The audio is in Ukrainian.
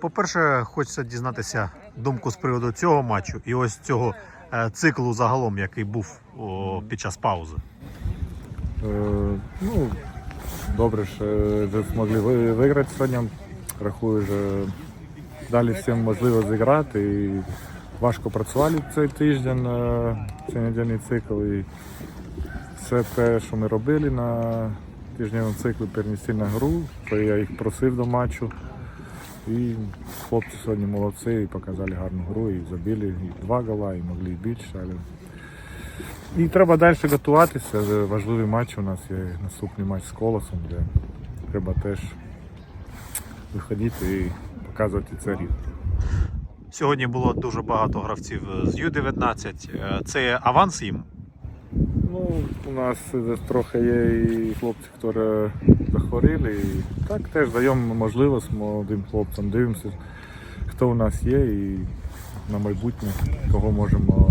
По-перше, хочеться дізнатися думку з приводу цього матчу і ось цього е, циклу загалом, який був під час паузи. Е, ну, добре, що змогли виграти сьогодні. Рахую, що далі всім можливо зіграти. І важко працювали цей тиждень, е, цей недільний цикл. І все те, що ми робили на тижневому циклі, перенести на гру, то я їх просив до матчу. І хлопці сьогодні молодці і показали гарну гру, і забили і два гола, і могли і більше. Але і треба далі готуватися. Важливий матч у нас є наступний матч з колосом, де треба теж виходити і показувати це рівень. Сьогодні було дуже багато гравців з Ю-19. Е, Це аванс їм. Ну, у нас трохи є і хлопці, які захворіли. І так теж даємо можливість молодим хлопцям. Дивимося, хто у нас є і на майбутнє, кого можемо